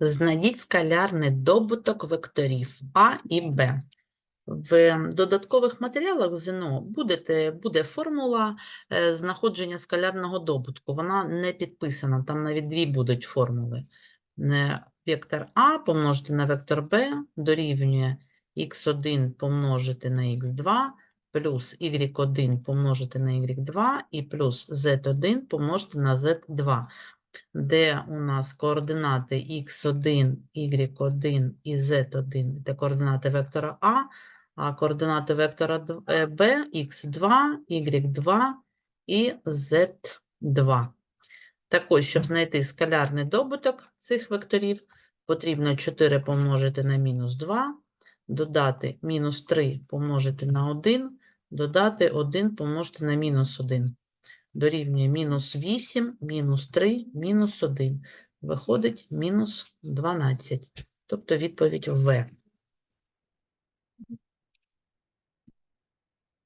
Знайдіть скалярний добуток векторів А і Б. В додаткових матеріалах ЗНО будете, буде формула е, знаходження скалярного добутку. Вона не підписана, там навіть дві будуть формули. Е, Вектор А помножити на вектор Б дорівнює х1 помножити на х2 плюс y1 помножити на y2 і плюс z1 помножити на z2 де у нас координати x1, y1 і z1 – це координати вектора А, а координати вектора е, Б – x2, y2 і z2. Так ось, щоб знайти скалярний добуток цих векторів, потрібно 4 помножити на мінус 2, додати мінус 3 помножити на 1, додати 1 помножити на мінус 1 дорівнює мінус 8, мінус 3, мінус 1. Виходить мінус 12. Тобто відповідь В.